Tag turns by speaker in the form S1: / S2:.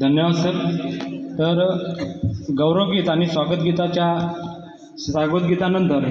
S1: धन्यवाद सर. तर गौरवगीत आणि स्वागतगीताच्या स्वागतगीतानंतर